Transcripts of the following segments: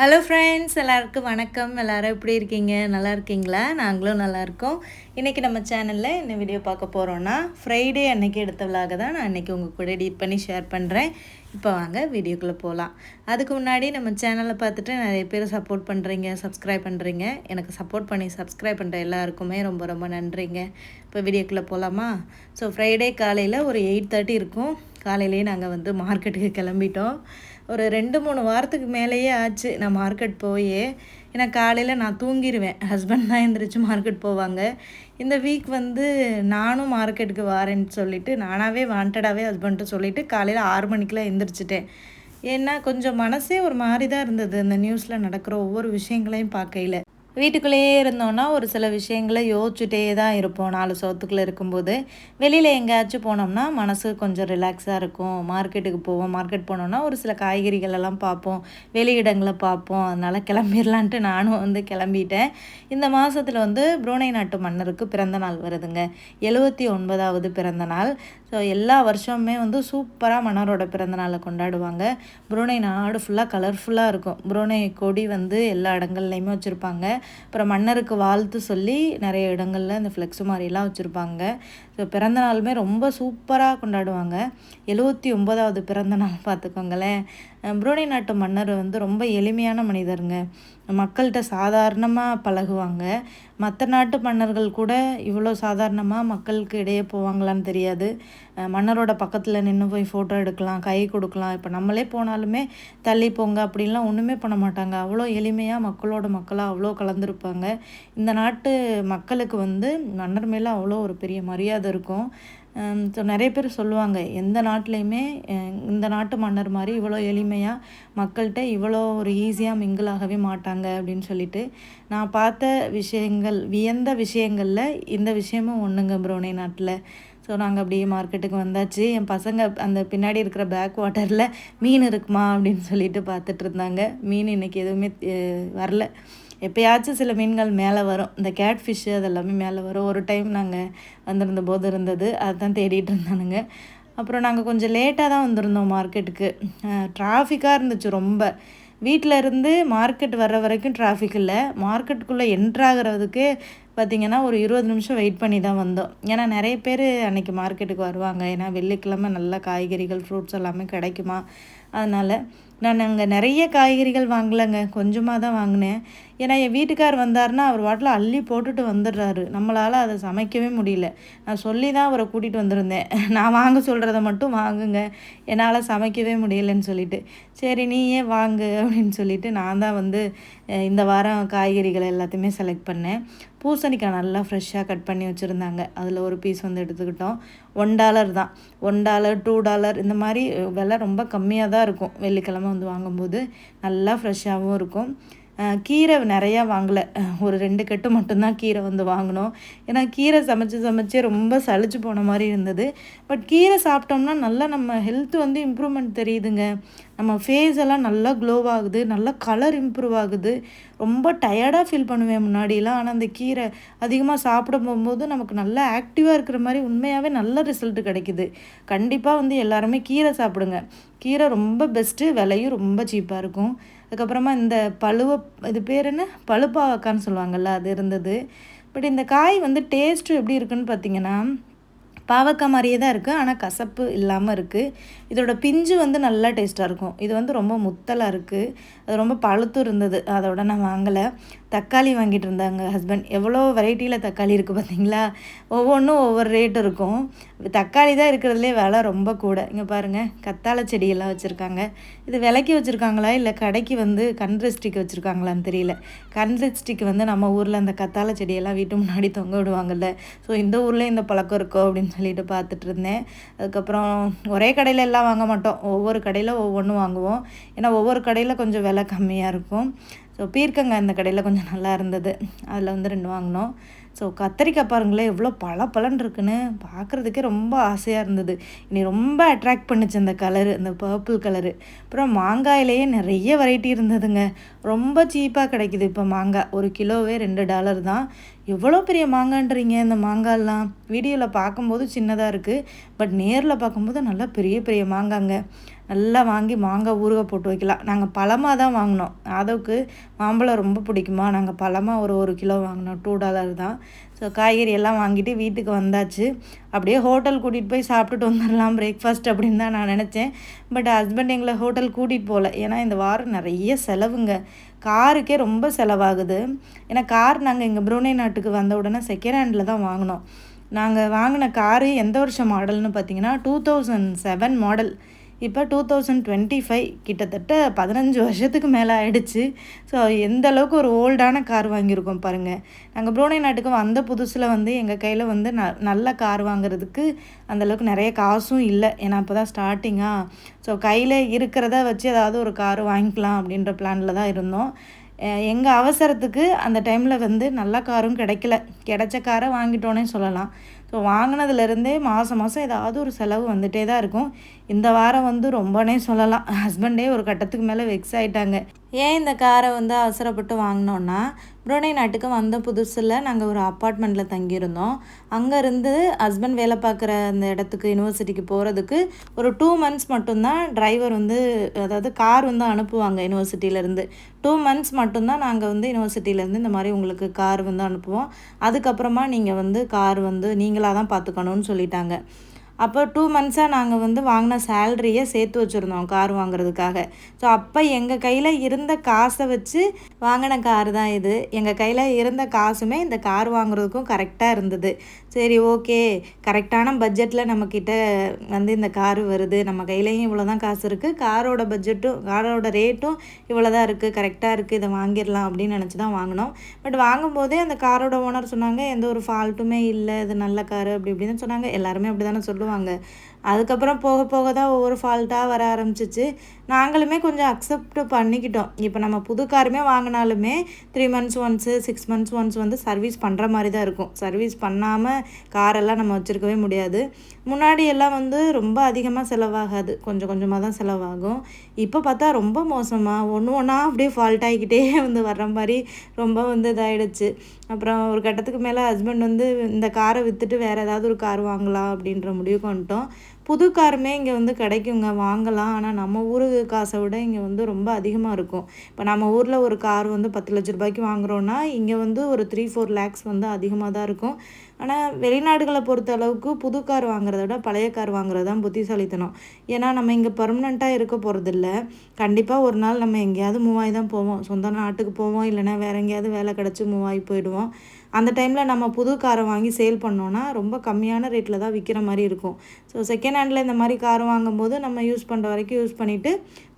Hello friends எல்லாருக்கும் வணக்கம். எல்லோரும் எப்படி இருக்கீங்க? நல்லா இருக்கீங்களா? நாங்களும் நல்லா இருக்கோம். இன்றைக்கி நம்ம சேனலில் என்ன வீடியோ பார்க்க போகிறோன்னா ஃப்ரைடே அன்றைக்கி எடுத்த விலாக தான் நான் இன்றைக்கி உங்கள் கூட எடிட் பண்ணி ஷேர் பண்ணுறேன் இப்போ வாங்க வீடியோக்குள்ளே போகலாம் அதுக்கு முன்னாடி நம்ம சேனலை பார்த்துட்டு நிறைய பேர் சப்போர்ட் பண்ணுறீங்க சப்ஸ்கிரைப் பண்ணுறீங்க எனக்கு சப்போர்ட் பண்ணி சப்ஸ்கிரைப் பண்ணுற எல்லாருக்குமே ரொம்ப ரொம்ப நன்றிங்க. இப்போ வீடியோக்குள்ளே போகலாமா ஸோ ஃப்ரைடே காலையில் ஒரு எயிட் தேர்ட்டி இருக்கும். காலையிலேயே நாங்கள் வந்து மார்க்கெட்டுக்கு கிளம்பிட்டோம். ஒரு ரெண்டு மூணு வாரத்துக்கு மேலேயே ஆச்சு. நான் மார்க்கெட் போய் ஏன்னா காலையில் நான் தூங்கிடுவேன் ஹஸ்பண்ட் தான் எழுந்திரிச்சு மார்க்கெட் போவாங்க. இந்த வீக் வந்து நானும் மார்க்கெட்டுக்கு வரேன்னு சொல்லிவிட்டு நானாகவே வாண்டடாகவே ஹஸ்பண்ட்டு சொல்லிவிட்டு காலையில் ஆறு மணிக்கெலாம் எழுந்திரிச்சிட்டேன் ஏன்னா கொஞ்சம் மனசே ஒரு மாதிரி தான் இருந்தது. இந்த நியூஸில் நடக்கிற ஒவ்வொரு விஷயங்களையும் பார்க்கையில். வீட்டுக்குள்ளேயே இருந்தோன்னா ஒரு சில விஷயங்களை யோசிச்சுட்டே தான் இருப்போம். நாலு சோத்துக்குள்ளே இருக்கும்போது வெளியில் எங்கேயாச்சும் போனோம்னா மனசு கொஞ்சம் ரிலாக்ஸாக இருக்கும். மார்க்கெட்டுக்கு போவோம். மார்க்கெட் போனோம்னா ஒரு சில காய்கறிகள் எல்லாம் பார்ப்போம். வெளியிடங்களை பார்ப்போம். அதனால் கிளம்பிடலான்ட்டு நானும் வந்து கிளம்பிட்டேன். இந்த மாதத்தில் வந்து புரூனை நாட்டு மன்னருக்கு பிறந்த நாள் வருதுங்க. எழுபத்தி ஒன்பதாவது பிறந்த நாள். ஸோ எல்லா வருஷமுமே வந்து சூப்பராக மன்னரோட பிறந்த நாளை கொண்டாடுவாங்க. புரூனை நாடு ஃபுல்லாக கலர்ஃபுல்லாக இருக்கும். புரூனை கொடி வந்து எல்லா இடங்கள்லையுமே வச்சுருப்பாங்க. அப்புறம் மன்னருக்கு வாழ்த்து சொல்லி நிறைய இடங்களில் இந்த ஃப்ளெக்ஸு மாதிரிலாம் வச்சுருப்பாங்க. ஸோ பிறந்த நாளுமே ரொம்ப சூப்பராக கொண்டாடுவாங்க. எழுபத்தி ஒம்பதாவது பிறந்த நாள் பார்த்துக்கோங்களேன். புரோனி நாட்டு மன்னர் வந்து ரொம்ப எளிமையான மனிதருங்க. மக்கள்கிட்ட சாதாரணமாக பழகுவாங்க. மற்ற நாட்டு மன்னர்கள் கூட இவ்வளோ சாதாரணமாக மக்களுக்கு இடையே போவாங்களான்னு தெரியாது. மன்னரோட பக்கத்தில் நின்று போய் ஃபோட்டோ எடுக்கலாம் கை கொடுக்கலாம். இப்போ நம்மளே போனாலுமே தள்ளி போங்க அப்படின்லாம் ஒன்றுமே பண்ண மாட்டாங்க. அவ்வளோ எளிமையாக மக்களோட மக்களாக அவ்வளோ கலந்துருப்பாங்க. இந்த நாட்டு மக்களுக்கு வந்து மன்னர் மேலே அவ்வளோ ஒரு பெரிய மரியாதை இருக்கும். ஸோ நிறைய பேர் சொல்லுவாங்க எந்த நாட்டிலையுமே இந்த நாட்டு மன்னர் மாதிரி இவ்வளோ எளிமையாக மக்கள்கிட்ட இவ்வளோ ஒரு ஈஸியாக மிங்கிளாகவே மாட்டாங்க அப்படின்னு சொல்லிட்டு. நான் பார்த்த விஷயங்கள் வியந்த விஷயங்களில் இந்த விஷயமும் ஒன்றுங்க ப்ரோனே நாட்டில். ஸோ நாங்கள் அப்படியே மார்க்கெட்டுக்கு வந்தாச்சு. என் பசங்க அந்த பின்னாடி இருக்கிற பேக் வாட்டரில் மீன் இருக்குமா அப்படின்னு சொல்லிட்டு பார்த்துட்டு இருந்தாங்க. மீன் இன்றைக்கி எதுவுமே வரல. எப்போயாச்சும் சில மீன்கள் மேலே வரும். இந்த கேட் ஃபிஷ்ஷு அதெல்லாமே மேலே வரும். ஒரு டைம் நாங்கள் வந்திருந்த போது இருந்தது. அதுதான் தேடிட்டு இருந்தானுங்க. அப்புறம் நாங்கள் கொஞ்சம் லேட்டாக தான் வந்திருந்தோம் மார்க்கெட்டுக்கு டிராஃபிக்காக இருந்துச்சு ரொம்ப. வீட்டில் இருந்து மார்க்கெட் வர்ற வரைக்கும் டிராஃபிக் இல்லை. மார்க்கெட்டுக்குள்ளே என்ட்ராகிறதுக்கு பார்த்திங்கன்னா ஒரு இருபது நிமிஷம் வெயிட் பண்ணி தான் வந்தோம். ஏன்னா நிறைய பேர் அன்றைக்கி மார்க்கெட்டுக்கு வருவாங்க. ஏன்னா வெள்ளிக்கிழமை நல்ல காய்கறிகள் ஃப்ரூட்ஸ் எல்லாமே கிடைக்குமா? அதனால் நான் அங்கே நிறைய காய்கறிகள் வாங்கலைங்க. கொஞ்சமாக தான் வாங்கினேன். ஏன்னா என் வீட்டுக்கார் வந்தார்னா அவர் வாட்டில் அள்ளி போட்டுட்டு வந்துடுறாரு. நம்மளால் அதை சமைக்கவே முடியல. நான் சொல்லி தான் அவரை கூட்டிகிட்டு வந்திருந்தேன். நான் வாங்க சொல்கிறத மட்டும் வாங்குங்க. என்னால் சமைக்கவே முடியலன்னு சொல்லிட்டு. சரி நீயே வாங்கு அப்படின்னு சொல்லிட்டு நான் தான் வந்து இந்த வாரம் காய்கறிகள் எல்லாத்தையுமே செலக்ட் பண்ணேன். பூசணிக்காய் நல்லா ஃப்ரெஷ்ஷாக கட் பண்ணி வச்சுருந்தாங்க. அதில் ஒரு பீஸ் வந்து எடுத்துக்கிட்டோம். ஒன் டாலர் தான். ஒன் டாலர் டூ டாலர் இந்த மாதிரி விலை ரொம்ப கம்மியாக தான் இருக்கும். வெள்ளிக்கிழமை வந்து வாங்கும்போது நல்லா ஃப்ரெஷ்ஷாகவும் இருக்கும். கீரை நிறையா வாங்கலை. ஒரு ரெண்டு கட்டு மட்டும்தான் கீரை வந்து வாங்கினோம். ஏன்னா கீரை சமைச்சு சமைச்சே ரொம்ப சளிச்சு போன மாதிரி இருந்தது. பட் கீரை சாப்பிட்டோம்னா நல்லா நம்ம ஹெல்த் வந்து இம்ப்ரூவ்மெண்ட் தெரியுதுங்க. நம்ம ஃபேஸ் எல்லாம் நல்லா க்ளோவ் ஆகுது. நல்லா கலர் இம்ப்ரூவ் ஆகுது. ரொம்ப டயர்டாக ஃபீல் பண்ணுவேன் முன்னாடிலாம் ஆனால் அந்த கீரை அதிகமாக சாப்பிட போகும்போது நமக்கு நல்லா ஆக்டிவாக இருக்கிற மாதிரி உண்மையாகவே நல்ல ரிசல்ட் கிடைக்குது. கண்டிப்பாக வந்து எல்லாருமே கீரை சாப்பிடுங்க. கீரை ரொம்ப பெஸ்ட்டு விலையும் ரொம்ப சீப்பாக இருக்கும். அதுக்கப்புறமா இந்த பழுவ இது பேர் என்ன? பழுப்பாவக்கான்னு சொல்லுவாங்கள்ல அது இருந்தது. பட் இந்த காய் வந்து டேஸ்ட்டு எப்படி இருக்குன்னு பார்த்தீங்கன்னா பாவக்காய் மாதிரியே தான் இருக்குது ஆனால் கசப்பு இல்லாமல் இருக்குது இதோட பிஞ்சு வந்து நல்லா டேஸ்ட்டாக இருக்கும். இது வந்து ரொம்ப முத்தலாக இருக்குது அது ரொம்ப பழுத்தும் இருந்தது. அதோட நான் வாங்கலை. தக்காளி வாங்கிட்டு இருந்தாங்க ஹஸ்பண்ட் எவ்வளோ வெரைட்டியில் தக்காளி இருக்குது பார்த்தீங்களா ஒவ்வொன்றும் ஒவ்வொரு ரேட் இருக்கும். தக்காளி தான் இருக்கிறதுலே விலை ரொம்ப கூட. இங்கே பாருங்கள் கத்தாழை செடியெல்லாம் வச்சுருக்காங்க. இது விலைக்கு வச்சுருக்காங்களா? இல்லை கடைக்கு வந்து கண்ட்ரிஸ்டிக் வச்சுருக்காங்களான்னு தெரியல. கண்ட்ரிஸ்டிக் வந்து நம்ம ஊரில் அந்த கத்தாழை செடியெல்லாம் வீட்டு முன்னாடி தொங்க விடுவாங்கல்ல. ஸோ இந்த ஊரில் இந்த பழக்கம் இருக்கோ அப்படின்னு சொல்லிட்டு பார்த்துட்டு இருந்தேன் அதுக்கப்புறம் ஒரே கடையில் எல்லாம் வாங்க மாட்டோம். ஒவ்வொரு கடையில் ஒவ்வொன்றும் வாங்குவோம். ஏன்னா ஒவ்வொரு கடையில் கொஞ்சம் விலை கம்மியாக இருக்கும். ஸோ பீர்க்கங்காய் இந்த கடையில் கொஞ்சம் நல்லா இருந்தது. அதில் வந்து ரெண்டு வாங்கினோம். ஸோ கத்திரிக்காய் பாருங்களேன் எவ்வளோ பல பலன் இருக்குன்னு பார்க்குறதுக்கே ரொம்ப ஆசையாக இருந்தது. இனி ரொம்ப அட்ராக்ட் பண்ணுச்சு அந்த கலரு அந்த பர்பிள் கலரு அப்புறம் மாங்காயிலேயே நிறைய வெரைட்டி இருந்ததுங்க. ரொம்ப சீப்பாக கிடைக்குது இப்போ மாங்காய். ஒரு கிலோவே ரெண்டு டாலர் தான். எவ்வளோ பெரிய மாங்கான்றீங்க இந்த மாங்காய்லாம்? வீடியோவில் பார்க்கும்போது சின்னதாக இருக்குது பட் நேரில் பார்க்கும்போது நல்லா பெரிய பெரிய மாங்காங்க. நல்லா வாங்கி மாங்காய் ஊறுகாய் போட்டு வைக்கலாம். நாங்கள் பழமாக தான் வாங்கினோம். ஆதவுக்கு மாம்பழம் ரொம்ப பிடிக்குமா? நாங்கள் பழமாக ஒரு ஒரு கிலோ வாங்கினோம். டூ டாலர் தான். ஸோ காய்கறி எல்லாம் வாங்கிட்டு வீட்டுக்கு வந்தாச்சு. அப்படியே ஹோட்டல் கூட்டிகிட்டு போய் சாப்பிட்டுட்டு வந்துடலாம் பிரேக்ஃபாஸ்ட் அப்படின்னு தான் நான் நினச்சேன். பட் ஹஸ்பண்ட் எங்களை ஹோட்டல் கூட்டிகிட்டு போகல ஏன்னா இந்த வாரம் நிறைய செலவுங்க. காருக்கே ரொம்ப செலவாகுது. ஏன்னா கார் நாங்கள் இங்கே ப்ரூனே நாட்டுக்கு வந்த உடனே செகண்ட் ஹேண்டில் தான் வாங்கினோம். நாங்கள் வாங்கின காரு எந்த வருஷம் மாடல்னு பார்த்தீங்கன்னா டூ தௌசண்ட் செவன் மாடல் இப்போ டூ தௌசண்ட் டுவெண்ட்டி ஃபைவ் கிட்டத்தட்ட பதினஞ்சு வருஷத்துக்கு மேலே ஆயிடுச்சு. ஸோ எந்த அளவுக்கு ஒரு ஓல்டான கார் வாங்கியிருக்கோம் பாருங்கள் நாங்கள் ப்ரோனை நாட்டுக்கு வந்த புதுசில் வந்து எங்கள் கையில் வந்து ந நல்ல கார் வாங்குறதுக்கு அந்தளவுக்கு நிறைய காசும் இல்லை. ஏன்னா அப்போ தான் ஸ்டார்டிங்காக ஸோ கையில் இருக்கிறத வச்சு ஏதாவது ஒரு கார் வாங்கிக்கலாம் அப்படின்ற பிளானில் தான் இருந்தோம். எங்கள் அவசரத்துக்கு அந்த டைமில் வந்து நல்ல காரும் கிடைக்கல. கிடைச்ச காரை வாங்கிட்டோன்னே சொல்லலாம். ஸோ வாங்கினதுலேருந்தே மாதம் மாதம் ஏதாவது ஒரு செலவு வந்துகிட்டே தான் இருக்கும். இந்த வாரம் வந்து ரொம்பனே சொல்லலாம். ஹஸ்பண்டே ஒரு கட்டத்துக்கு மேலே வெக்ஸ் ஆகிட்டாங்க ஏன் இந்த காரை வந்து அவசரப்பட்டு வாங்கினோன்னா புரோனை நாட்டுக்கு வந்த புதுசில் நாங்கள் ஒரு அப்பார்ட்மெண்ட்டில் தங்கியிருந்தோம். அங்கேருந்து ஹஸ்பண்ட் வேலை பார்க்குற அந்த இடத்துக்கு யூனிவர்சிட்டிக்கு போகிறதுக்கு ஒரு டூ மந்த்ஸ் மட்டும்தான் டிரைவர் வந்து அதாவது கார் வந்து அனுப்புவாங்க யூனிவர்சிட்டியிலேருந்து. டூ மந்த்ஸ் மட்டும்தான் நாங்கள் வந்து யூனிவர்சிட்டியிலேருந்து இந்த மாதிரி உங்களுக்கு கார் வந்து அனுப்புவோம். அதுக்கப்புறமா நீங்கள் வந்து கார் வந்து நீங்களாக தான் பார்த்துக்கணுன்னு சொல்லிட்டாங்க. அப்போ டூ மந்த்ஸாக நாங்கள் வந்து வாங்கின சேல்ரியை சேர்த்து வச்சுருந்தோம் கார் வாங்குறதுக்காக. ஸோ அப்போ எங்கள் கையில் இருந்த காசை வச்சு வாங்கின கார் தான் இது. எங்கள் கையில் இருந்த காசுமே இந்த கார் வாங்குறதுக்கும் கரெக்டாக இருந்தது. சரி ஓகே கரெக்டான பட்ஜெட்டில் நம்மக்கிட்ட வந்து இந்த கார் வருது. நம்ம கையிலையும் இவ்வளோ தான் காசு இருக்குது காரோட பட்ஜெட்டும் காரோட ரேட்டும் இவ்வளோ தான் இருக்குது கரெக்டாக இருக்குது இதை வாங்கிடலாம் அப்படின்னு நினச்சி தான் வாங்கினோம். பட் வாங்கும்போதே அந்த காரோட ஓனர் சொன்னாங்க எந்த ஒரு ஃபால்ட்டுமே இல்லை. இது நல்ல கார் அப்படி இப்படின்னு சொன்னாங்க. எல்லாருமே அப்படி தானே சொல்லுவாங்க. சொல்லுவாங்க அதுக்கப்புறம் போக போக தான் ஒவ்வொரு ஃபால்ட்டாக வர ஆரம்பிச்சிச்சு. நாங்களுமே கொஞ்சம் அக்செப்ட் பண்ணிக்கிட்டோம். இப்போ நம்ம புது காருமே வாங்கினாலுமே three months once six months once வந்து சர்வீஸ் பண்ணுற மாதிரி தான் இருக்கும். சர்வீஸ் பண்ணாமல் காரெல்லாம் நம்ம வச்சுருக்கவே முடியாது. முன்னாடி எல்லாம் வந்து ரொம்ப அதிகமாக செலவாகாது. கொஞ்சம் கொஞ்சமாக தான் செலவாகும். இப்போ பார்த்தா ரொம்ப மோசமாக ஒன்று ஒன்றா அப்படியே ஃபால்ட் ஆகிக்கிட்டே வந்து வர்ற மாதிரி ரொம்ப வந்து இதாகிடுச்சு அப்புறம் ஒரு கட்டத்துக்கு மேலே ஹஸ்பண்ட் வந்து இந்த காரை விற்றுட்டு வேறு ஏதாவது ஒரு கார் வாங்கலாம் அப்படின்ற முடிவுக்கு வந்துட்டோம். புது காருமே இங்கே வந்து கிடைக்குங்க வாங்கலாம். ஆனால் நம்ம ஊர் காசை விட இங்கே வந்து ரொம்ப அதிகமாக இருக்கும். இப்போ நம்ம ஊரில் ஒரு கார் வந்து பத்து லட்ச ரூபாய்க்கு வாங்குகிறோன்னா இங்கே வந்து ஒரு த்ரீ ஃபோர் லேக்ஸ் வந்து அதிகமாக தான் இருக்கும். ஆனால் வெளிநாடுகளை பொறுத்த அளவுக்கு புது கார் வாங்குறத விட பழைய கார் வாங்குறது தான் புத்திசாலித்தனம். ஏன்னா நம்ம இங்கே பர்மனெண்ட்டாக இருக்க போகிறதில்ல கண்டிப்பாக ஒரு நாள் நம்ம எங்கேயாவது மூவாய் தான் போவோம். சொந்த நாட்டுக்கு போவோம். இல்லைன்னா வேறு எங்கேயாவது வேலை கிடச்சி மூவாய் போயிடுவோம். அந்த டைமில் நம்ம புது காரை வாங்கி சேல் பண்ணோன்னா ரொம்ப கம்மியான ரேட்டில் தான் விற்கிற மாதிரி இருக்கும். ஸோ செகண்ட் ஹேண்டில் இந்த மாதிரி கார் வாங்கும்போது நம்ம யூஸ் பண்ணுற வரைக்கும் யூஸ் பண்ணிவிட்டு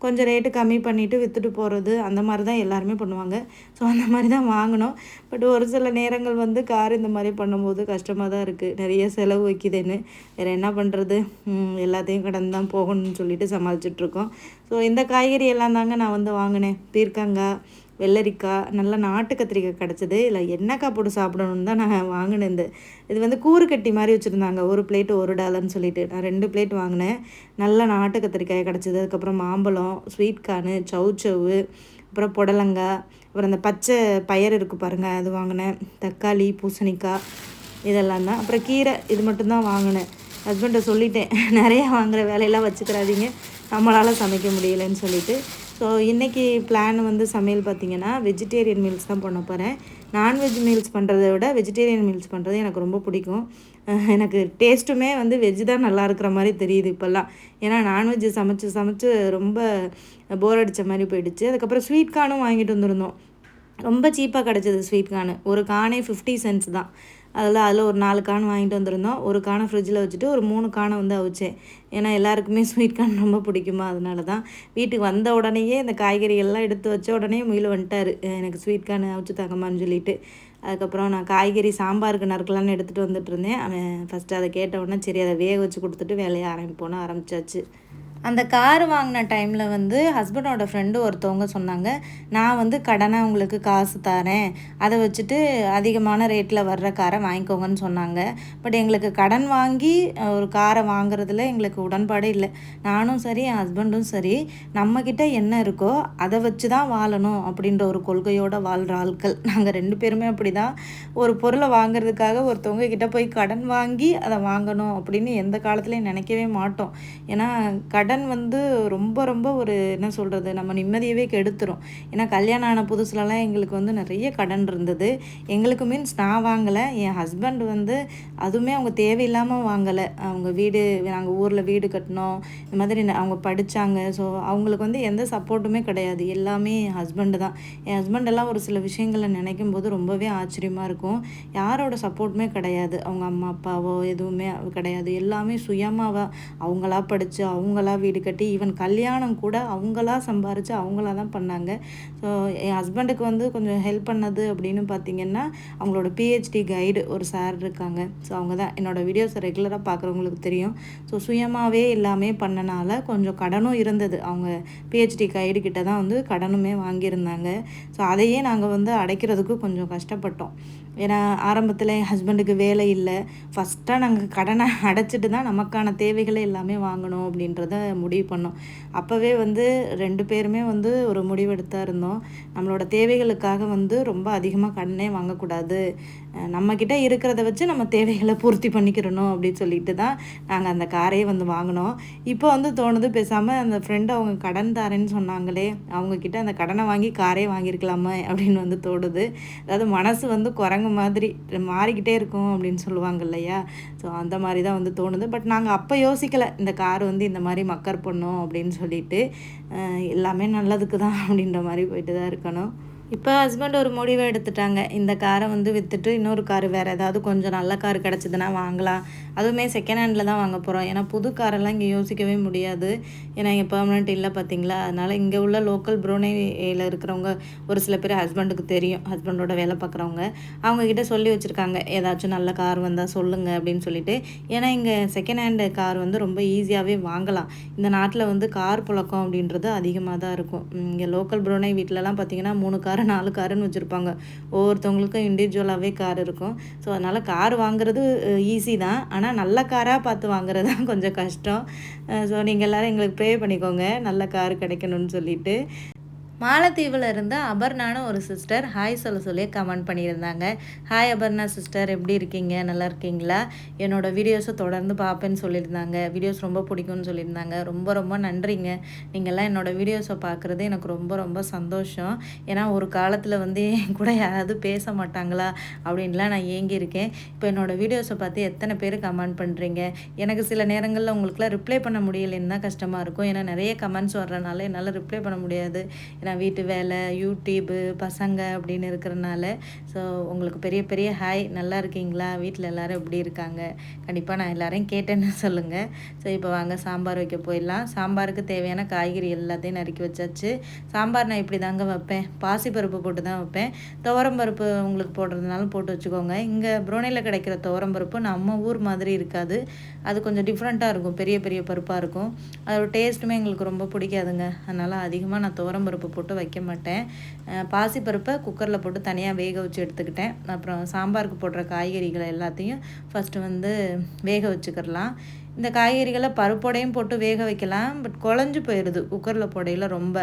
கொஞ்சம் ரேட்டு கம்மி பண்ணிவிட்டு விற்றுட்டு போகிறது அந்த மாதிரி தான் எல்லாருமே பண்ணுவாங்க. ஸோ அந்த மாதிரி தான் வாங்கினோம். பட் ஒரு சில நேரங்கள் வந்து கார் இந்த மாதிரி பண்ணும்போது கஷ்டமாக தான் இருக்குது நிறைய செலவு வைக்குதுன்னு. வேறு என்ன பண்ணுறது எல்லாத்தையும் கடந்து தான் போகணும்னு சொல்லிட்டு சமாளிச்சிட்ருக்கோம் ஸோ இந்த காய்கறி எல்லாம் தாங்க நான் வந்து வாங்கினேன். பீர்க்கங்காய் வெள்ளரிக்காய் நல்லா நாட்டு கத்திரிக்காய் கிடச்சிது. இல்லை எண்ணெய்க்காய் போட்டு சாப்பிடணுன்னு தான் நான் வாங்கினேன் இந்த இது வந்து கூறு கட்டி மாதிரி வச்சுருந்தாங்க. ஒரு பிளேட் ஒரு டாலர்னு சொல்லிட்டு. நான் ரெண்டு பிளேட் வாங்கினேன். நல்லா நாட்டு கத்திரிக்காய் கிடச்சிது. அதுக்கப்புறம் மாம்பழம் ஸ்வீட் கார்னு சவு அப்புறம் புடலங்காய் அப்புறம் அந்த பச்சை பயர் இருக்குது பாருங்கள் அது வாங்கினேன். தக்காளி பூசணிக்காய் இதெல்லாம் தான். அப்புறம் கீரை இது மட்டும்தான் வாங்கினேன். ஹஸ்பண்டை சொல்லிட்டேன். நிறையா வாங்குகிற வேலையெல்லாம் வச்சுக்கிறாதீங்க. நம்மளால் சமைக்க முடியலைன்னு சொல்லிட்டு. ஸோ இன்றைக்கி பிளான் வந்து சமையல் பார்த்திங்கன்னா வெஜிடேரியன் மீல்ஸ் தான் பண்ண போகிறேன் நான்வெஜ் மீல்ஸ் பண்ணுறத விட வெஜிடேரியன் மீல்ஸ் பண்ணுறது எனக்கு ரொம்ப பிடிக்கும். எனக்கு டேஸ்ட்டுமே வந்து வெஜ் தான் நல்லா இருக்கிற மாதிரி தெரியுது இப்போல்லாம். ஏன்னா நான்வெஜ் சமைச்சு சமைச்சு ரொம்ப போர் அடித்த மாதிரி போயிடுச்சு. அதுக்கப்புறம் ஸ்வீட் கார்னும் வாங்கிட்டு வந்திருந்தோம். ரொம்ப சீப்பாக கிடச்சிது ஸ்வீட் கார்னு ஒரு கானே ஃபிஃப்டி சென்ட்ஸ் தான். அதில் அதில் ஒரு நாலு கான் வாங்கிட்டு வந்திருந்தோம். ஒரு கானை ஃப்ரிட்ஜில் வச்சுட்டு ஒரு மூணு கானை வந்து அவிச்சேன். ஏன்னா எல்லாருக்குமே ஸ்வீட் கார்ன் ரொம்ப பிடிக்குமா? அதனால தான் வீட்டுக்கு வந்த உடனேயே இந்த காய்கறிகள்லாம் எடுத்து வச்ச உடனே முயல் வந்துட்டார். எனக்கு ஸ்வீட் கார்ன் அவிச்சு தங்கம்மான்னு சொல்லிட்டு. அதுக்கப்புறம் நான் காய்கறி சாம்பாருக்கு நறுக்கலான்னு எடுத்துகிட்டு வந்துட்டு இருந்தேன். அவன் ஃபஸ்ட்டு அதை கேட்ட உடனே சரி அதை வேக வச்சு கொடுத்துட்டு வேலையை ஆரம்பிப்போன்னு ஆரம்பித்தாச்சு அந்த கார் வாங்கின டைமில் வந்து ஹஸ்பண்டோட ஃப்ரெண்டு ஒருத்தவங்க சொன்னாங்க நான் வந்து கடனாக உங்களுக்கு காசு தரேன். அதை வச்சுட்டு அதிகமான ரேட்டில் வர்ற காரை வாங்கிக்கோங்கன்னு சொன்னாங்க. பட் எங்களுக்கு கடன் வாங்கி ஒரு காரை வாங்குறதுல எங்களுக்கு உடன்பாடே இல்லை. நானும் சரி என் ஹஸ்பண்டும் சரி நம்மக்கிட்ட என்ன இருக்கோ அதை வச்சு தான் வாழணும் அப்படின்ற ஒரு கொள்கையோடு வாழ்கிற ஆட்கள். நாங்கள் ரெண்டு பேருமே அப்படி தான் ஒரு பொருளை வாங்குறதுக்காக ஒருத்தவங்க கிட்டே போய் கடன் வாங்கி அதை வாங்கணும் அப்படின்னு எந்த காலத்துலேயும் நினைக்கவே மாட்டோம். ஏன்னா கடன் கடன் வந்து ரொம்ப ரொம்ப ஒரு என்ன சொல்கிறது நம்ம நிம்மதியவே கெடுத்துரும். ஏன்னா கல்யாணம் ஆன புதுசுலலாம் எங்களுக்கு வந்து நிறைய கடன் இருந்தது. எங்களுக்கு மீன்ஸ் நான் வாங்கலை என் ஹஸ்பண்ட் வந்து அதுவுமே அவங்க தேவையில்லாமல் வாங்கலை. அவங்க வீடு நாங்கள் ஊரில் வீடு கட்டினோம். இந்த மாதிரி அவங்க படித்தாங்க ஸோ அவங்களுக்கு வந்து எந்த சப்போர்ட்டுமே கிடையாது. எல்லாமே என் ஹஸ்பண்டு தான். என் ஹஸ்பண்டெல்லாம் ஒரு சில விஷயங்களை நினைக்கும் போது ரொம்பவே ஆச்சரியமாக இருக்கும். யாரோட சப்போர்ட்டுமே கிடையாது. அவங்க அம்மா அப்பாவோ எதுவுமே கிடையாது. எல்லாமே சுயமாக அவங்களா படித்து அவங்களா வீடு கட்டி ஈவன் கல்யாணம் கூட அவங்களா சம்பாரித்து அவங்களா தான் பண்ணாங்க. ஸோ என் ஹஸ்பண்டுக்கு வந்து கொஞ்சம் ஹெல்ப் பண்ணது அப்படின்னு பார்த்தீங்கன்னா அவங்களோட பிஹெச்டி கைடு ஒரு சார் இருக்காங்க. ஸோ அவங்க தான். என்னோடய வீடியோஸை ரெகுலராக பார்க்குறவங்களுக்கு தெரியும். ஸோ சுயமாகவே எல்லாமே பண்ணனால கொஞ்சம் கடனும் இருந்தது. அவங்க பிஹெச்டி கைடு கிட்ட தான் வந்து கடனுமே வாங்கியிருந்தாங்க. ஸோ அதையே நாங்கள் வந்து அடைக்கிறதுக்கு கொஞ்சம் கஷ்டப்பட்டோம். ஏன்னா ஆரம்பத்தில் என் ஹஸ்பண்டுக்கு வேலை இல்லை. ஃபஸ்ட்டாக நாங்கள் கடனை அடைச்சிட்டு தான் நமக்கான தேவைகளை எல்லாமே வாங்கணும் அப்படின்றத முடிவு பண்ணோம். அப்போவே வந்து ரெண்டு பேருமே வந்து ஒரு முடிவெடுத்தா இருந்தோம். நம்மளோட தேவைகளுக்காக வந்து ரொம்ப அதிகமாக கடனே வாங்கக்கூடாது. நம்மக்கிட்ட இருக்கிறத வச்சு நம்ம தேவைகளை பூர்த்தி பண்ணிக்கிறணும் அப்படின்னு சொல்லிட்டு தான் நாங்கள் அந்த காரையே வந்து வாங்கினோம். இப்போ வந்து தோணுது பேசாமல் அந்த ஃப்ரெண்டு அவங்க கடன் தாரேன்னு சொன்னாங்களே அவங்கக்கிட்ட அந்த கடனை வாங்கி காரே வாங்கியிருக்கலாமா அப்படின்னு வந்து தோணுது. அதாவது மனசு வந்து குரங்கு மாதிரி மாறிக்கிட்டே இருக்கும் அப்படின்னு சொல்லுவாங்க இல்லையா? ஸோ அந்த மாதிரி தான் வந்து தோணுது. பட் நாங்கள் அப்போ யோசிக்கலை இந்த கார் வந்து இந்த மாதிரி மக்கர் பண்ணும் அப்படின்னு சொல்லிட்டு. எல்லாமே நல்லதுக்கு தான் அப்படின்ற மாதிரி போயிட்டு தான் இருக்கணும். இப்போ ஹஸ்பண்ட் ஒரு முடிவை எடுத்துட்டாங்க. இந்த காரை வந்து விற்றுட்டு இன்னொரு கார் வேறு ஏதாவது கொஞ்சம் நல்ல கார் கிடச்சிதுன்னா வாங்கலாம். அதுவுமே செகண்ட் ஹேண்டில் தான் வாங்க போகிறோம் ஏன்னா புது காரெல்லாம் இங்கே யோசிக்கவே முடியாது. ஏன்னா இங்கே பெர்மனெண்ட் இல்லை பார்த்தீங்களா அதனால் இங்கே உள்ள லோக்கல் புரோனேயில் இருக்கிறவங்க ஒரு சில பேர் ஹஸ்பண்டுக்கு தெரியும். ஹஸ்பண்டோட வேலை பார்க்குறவங்க அவங்கக்கிட்ட சொல்லி வச்சுருக்காங்க. ஏதாச்சும் நல்ல கார் வந்தால் சொல்லுங்கள் அப்படின்னு சொல்லிட்டு. ஏன்னா இங்கே செகண்ட் ஹேண்டு கார் வந்து ரொம்ப ஈஸியாகவே வாங்கலாம். இந்த நாட்டில் வந்து கார் புழக்கம் அப்படின்றது அதிகமாக தான் இருக்கும் இங்கே லோக்கல் புரோனே வீட்டிலலாம் பார்த்தீங்கன்னா மூணு கார் காரை நாலு காருன்னு வச்சுருப்பாங்க. ஒவ்வொருத்தவங்களுக்கும் இண்டிவிஜுவலாகவே கார் இருக்கும். ஸோ அதனால் கார் வாங்குறது ஈஸி தான். ஆனால் நல்ல காராக பார்த்து வாங்குறது தான் கொஞ்சம் கஷ்டம். ஸோ நீங்கள் எல்லோரும் எங்களுக்கு ப்ரே பண்ணிக்கோங்க. நல்ல கார் கிடைக்கணும்னு சொல்லிட்டு. மாலத்தீவில் இருந்த அபர்ணான ஒரு சிஸ்டர் ஹாய் சொல்ல சொல்லி கமெண்ட் பண்ணியிருந்தாங்க. ஹாய் அபர்ணா சிஸ்டர் எப்படி இருக்கீங்க? நல்லா இருக்கீங்களா? என்னோடய வீடியோஸை தொடர்ந்து பார்ப்பேன்னு சொல்லியிருந்தாங்க. வீடியோஸ் ரொம்ப பிடிக்கும்னு சொல்லியிருந்தாங்க. ரொம்ப ரொம்ப நன்றிங்க. நீங்கள்லாம் என்னோடய வீடியோஸை பார்க்குறது எனக்கு ரொம்ப ரொம்ப சந்தோஷம். ஏன்னா ஒரு காலத்தில் வந்து என் கூட யாராவது பேச மாட்டாங்களா? அப்படின்லாம் நான் ஏங்கியிருக்கேன். இப்போ என்னோடய வீடியோஸை பார்த்து எத்தனை பேர் கமெண்ட் பண்ணுறீங்க எனக்கு சில நேரங்களில் உங்களுக்குலாம் ரிப்ளை பண்ண முடியலைன்னு தான் கஷ்டமாக இருக்கும். ஏன்னா நிறைய கமெண்ட்ஸ் வர்றதுனால என்னால் ரிப்ளை பண்ண முடியாது. ஏன்னா நான் வீட்டு வேலை யூடியூப்பு பசங்க அப்படின்னு இருக்கிறனால ஸோ உங்களுக்கு பெரிய பெரிய ஹாய் நல்லா இருக்கீங்களா? வீட்டில் எல்லோரும் எப்படி இருக்காங்க? கண்டிப்பாக நான் எல்லோரையும் கேட்டேன்னு சொல்லுங்கள் ஸோ இப்போ வாங்க சாம்பார் வைக்க போயிடலாம். சாம்பாருக்கு தேவையான காய்கறி எல்லாத்தையும் நறுக்கி வச்சாச்சு. சாம்பார் நான் இப்படி தாங்க வைப்பேன். பாசிப்பருப்பு போட்டு தான் வைப்பேன் துவரம்பருப்பு உங்களுக்கு போடுறதுனாலும் போட்டு வச்சுக்கோங்க. இங்கே புரோனையில் கிடைக்கிற துவரம்பருப்பு நம்ம ஊர் மாதிரி இருக்காது. அது கொஞ்சம் டிஃப்ரெண்ட்டாக இருக்கும். பெரிய பெரிய பருப்பாக இருக்கும். அதோட டேஸ்ட்டுமே எங்களுக்கு ரொம்ப பிடிக்காதுங்க. அதனால் அதிகமாக நான் துவரம்பருப்பு போட்டு போட்டு வைக்க மாட்டேன். பாசிப்பருப்பை குக்கரில் போட்டு தனியாக வேக வச்சு எடுத்துக்கிட்டேன். அப்புறம் சாம்பாருக்கு போடுற காய்கறிகளை எல்லாத்தையும் ஃபஸ்ட்டு வந்து வேக வச்சுக்கிறலாம். இந்த காய்கறிகளை பருப்போடையும் போட்டு வேக வைக்கலாம். பட் குழஞ்சி போயிடுது குக்கரில் போடையில் ரொம்ப.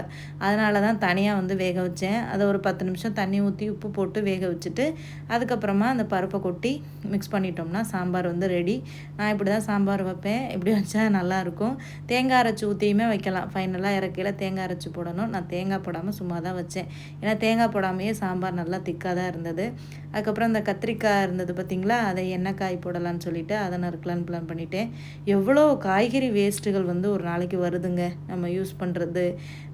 அதனால தான் தனியாக வந்து வேக வச்சேன். அதை ஒரு பத்து நிமிஷம் தண்ணி ஊற்றி உப்பு போட்டு வேக வச்சுட்டு அதுக்கப்புறமா அந்த பருப்பை கொட்டி மிக்ஸ் பண்ணிட்டோம்னா சாம்பார் வந்து ரெடி நான் இப்படி தான் சாம்பார் வைப்பேன். இப்படி வச்சா நல்லாயிருக்கும் தேங்காய் அரைச்சி ஊற்றியுமே வைக்கலாம். ஃபைனலாக இறக்கையில் தேங்காய் அரைச்சி போடணும். நான் தேங்காய் போடாமல் சும்மா தான் வச்சேன். ஏன்னா தேங்காய் போடாமையே சாம்பார் நல்லா திக்காக தான் இருந்தது. அதுக்கப்புறம் அந்த கத்திரிக்காய் இருந்தது பார்த்திங்களா அதை எண்ணெய் காய் போடலான்னு சொல்லிவிட்டு அதை நறுக்கலான்னு பிளான் பண்ணிவிட்டேன் எவ்வளோ காய்கறி வேஸ்ட்டுகள் வந்து ஒரு நாளைக்கு வருதுங்க. நம்ம யூஸ் பண்ணுறது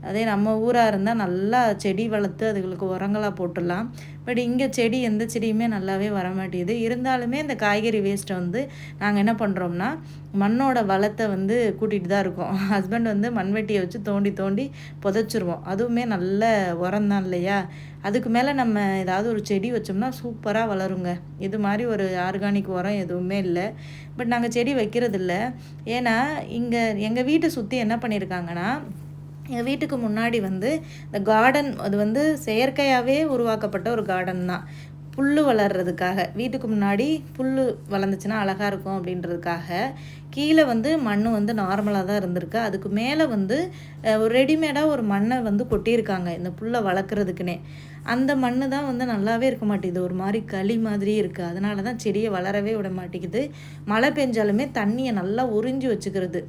அதே நம்ம ஊராக இருந்தால் நல்லா செடி வளர்த்து அதுகளுக்கு உரங்களாக போட்டுடலாம். பட் இங்கே செடி எந்த செடியுமே நல்லாவே வர மாட்டேங்குது இருந்தாலுமே இந்த காய்கறி வேஸ்ட்டை வந்து நாங்கள் என்ன பண்ணுறோம்னா மண்ணோட வளத்தை வந்து கூட்டிகிட்டு தான் இருக்கோம். ஹஸ்பண்ட் வந்து மண்வெட்டியை வச்சு தோண்டி தோண்டி புதைச்சிருவோம். அதுவுமே நல்ல உரம் தான் இல்லையா? அதுக்கு மேலே நம்ம ஏதாவது ஒரு செடி வச்சோம்னா சூப்பராக வளருங்க. இது மாதிரி ஒரு ஆர்கானிக் உரம் எதுவுமே இல்லை. பட் நாங்கள் செடி வைக்கிறதில்ல. ஏன்னா இங்கே எங்கள் வீட்டை சுற்றி என்ன பண்ணியிருக்காங்கன்னா எங்கள் வீட்டுக்கு முன்னாடி வந்து இந்த கார்டன் அது வந்து செயற்கையாகவே உருவாக்கப்பட்ட ஒரு கார்டன் தான். புல் வளர்கிறதுக்காக வீட்டுக்கு முன்னாடி புல் வளர்ந்துச்சுன்னா அழகாக இருக்கும் அப்படின்றதுக்காக. கீழே வந்து மண் வந்து நார்மலாக தான் இருந்திருக்கு. அதுக்கு மேலே வந்து ஒரு ரெடிமேடாக ஒரு மண்ணை வந்து கொட்டியிருக்காங்க. இந்த புல்லை வளர்க்குறதுக்குனே அந்த மண் தான் வந்து நல்லாவே இருக்க மாட்டேங்குது. ஒரு மாதிரி களி மாதிரியே இருக்குது அதனால தான் செடியை வளரவே விட மாட்டேங்குது. மழை பெஞ்சாலுமே தண்ணியை நல்லா உறிஞ்சி வச்சுக்கிறது.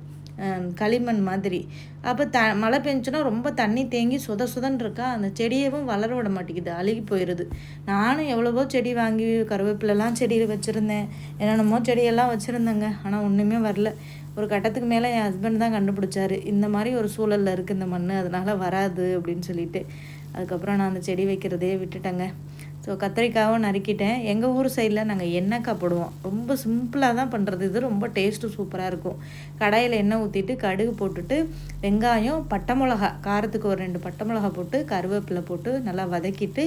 களிமண் மாதிரி. அப்போ த மழை பெஞ்சுன்னா ரொம்ப தண்ணி தேங்கி சுத சுதன் இருக்கா அந்த செடியவும் வளர விட மாட்டேங்குது அழுகி போயிடுது நானும் எவ்வளவோ செடி வாங்கி கருவேப்பிலெல்லாம் செடியில் வச்சுருந்தேன். என்னென்னமோ செடியெல்லாம் வச்சுருந்தேங்க ஆனால் ஒன்றுமே வரல. ஒரு கட்டத்துக்கு மேலே என் ஹஸ்பண்ட் தான் கண்டுபிடிச்சாரு. இந்த மாதிரி ஒரு சூழலில் இருக்குது இந்த மண் அதனால் வராது அப்படின்னு சொல்லிட்டு. அதுக்கப்புறம் நான் அந்த செடி வைக்கிறதே விட்டுட்டேங்க. ஸோ கத்திரிக்காவும் நறுக்கிட்டேன். எங்கள் ஊர் சைடில் நாங்கள் எண்ணெய்க்காய் போடுவோம். ரொம்ப சிம்பிளாக தான் பண்ணுறது இது ரொம்ப டேஸ்ட்டு சூப்பராக இருக்கும். கடாயில் எண்ணெய் ஊற்றிட்டு கடுகு போட்டுட்டு வெங்காயம் பட்டை மிளகா காரத்துக்கு ஒரு ரெண்டு பட்டை மிளகா போட்டு கருவேப்பிலை போட்டு நல்லா வதக்கிட்டு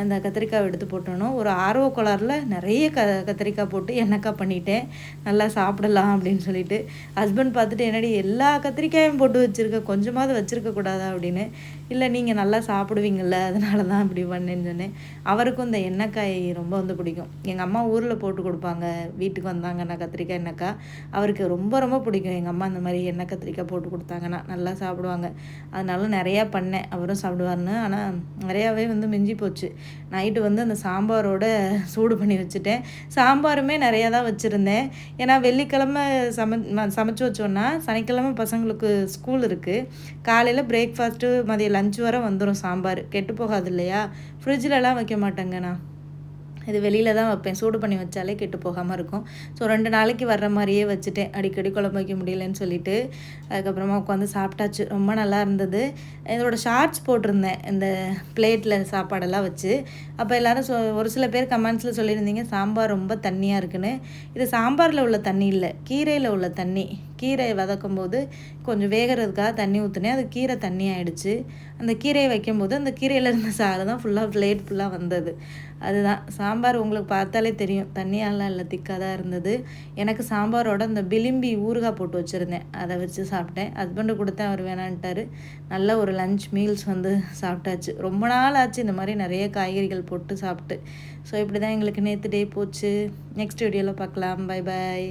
அந்த கத்திரிக்காய் எடுத்து போட்டணும். ஒரு ஆர்வ குளரில் நிறைய க கத்திரிக்காய் போட்டு எண்ணெய்க்காய் பண்ணிட்டேன். நல்லா சாப்பிடலாம் அப்படின்னு சொல்லிட்டு. ஹஸ்பண்ட் பார்த்துட்டு என்னடி எல்லா கத்திரிக்காயும் போட்டு வச்சுருக்க? கொஞ்சமாவது வச்சுருக்க கூடாதா? அப்படின்னு. இல்லை நீங்கள் நல்லா சாப்பிடுவீங்கள்ல அதனால தான் இப்படி பண்ணேன்னு சொன்னேன். அவருக்கும் இந்த எண்ணெய்க்காய் ரொம்ப வந்து பிடிக்கும். எங்கள் அம்மா ஊரில் போட்டு கொடுப்பாங்க. வீட்டுக்கு வந்தாங்கன்னா கத்திரிக்காய் எண்ணெய்க்காய். அவருக்கு ரொம்ப ரொம்ப பிடிக்கும். எங்கள் அம்மா அந்த மாதிரி எண்ணெய் கத்திரிக்காய் போட்டு கொடுத்தாங்கன்னா நல்லா சாப்பிடுவாங்க. அதனால நிறையா பண்ணேன். அவரும் சாப்பிடுவார்னு ஆனால் நிறையாவே வந்து மிஞ்சி போச்சு. நைட்டு வந்து அந்த சாம்பாரோட சூடு பண்ணி வச்சுட்டேன். சாம்பாருமே நிறையா தான் வச்சுருந்தேன். ஏன்னா வெள்ளிக்கிழமை சம சமைச்சு வச்சோன்னா சனிக்கிழமை பசங்களுக்கு ஸ்கூல் இருக்குது காலையில் பிரேக்ஃபாஸ்ட்டு மதியம் லஞ்ச் வர வந்துடும் சாம்பார். கெட்டு போகாது இல்லையா? ஃப்ரிட்ஜிலலாம் வைக்க மாட்டேங்கண்ணா இது வெளியில் தான் வைப்பேன். சூடு பண்ணி வச்சாலே கெட்டு போகாமல் இருக்கும். ஸோ ரெண்டு நாளைக்கு வர்ற மாதிரியே வச்சுட்டேன். அடிக்கடி குழம்பு வைக்க முடியலன்னு சொல்லிட்டு அதுக்கப்புறமா உட்காந்து சாப்பிட்டாச்சு. ரொம்ப நல்லா இருந்தது. இதோட ஷார்ட்ஸ் போட்டிருந்தேன். இந்த பிளேட்டில் சாப்பாடெல்லாம் வச்சு. அப்போ எல்லோரும் சொ ஒரு சில பேர் கமெண்ட்ஸில் சொல்லியிருந்தீங்க சாம்பார் ரொம்ப தண்ணியாக இருக்குன்னு. இது சாம்பாரில் உள்ள தண்ணி இல்லை கீரையில் உள்ள தண்ணி. கீரையை வதக்கும் போது கொஞ்சம் வேகிறதுக்காக தண்ணி ஊற்றினேன் அது கீரை தண்ணி ஆகிடுச்சு அந்த கீரையை வைக்கும்போது அந்த கீரையில் இருந்த சாறு தான் ஃபுல்லாக பிளேட் ஃபுல்லாக வந்தது. அதுதான். சாம்பார் உங்களுக்கு பார்த்தாலே தெரியும். தண்ணியாலாம் இல்லை திக்காக தான் இருந்தது. எனக்கு சாம்பாரோட அந்த பிலிம்பி ஊறுகாய் போட்டு வச்சுருந்தேன். அதை வச்சு சாப்பிட்டேன். ஹஸ்பண்டு கொடுத்தேன். அவர் வேணான்ட்டார். நல்ல ஒரு லஞ்ச் மீல்ஸ் வந்து சாப்பிட்டாச்சு. ரொம்ப நாள் ஆச்சு இந்த மாதிரி நிறைய காய்கறிகள் போட்டு சாப்பிட்டு. ஸோ இப்படி தான் எங்களுக்கு நேற்று டே போச்சு. நெக்ஸ்ட் வீடியோவில் பார்க்கலாம். Bye bye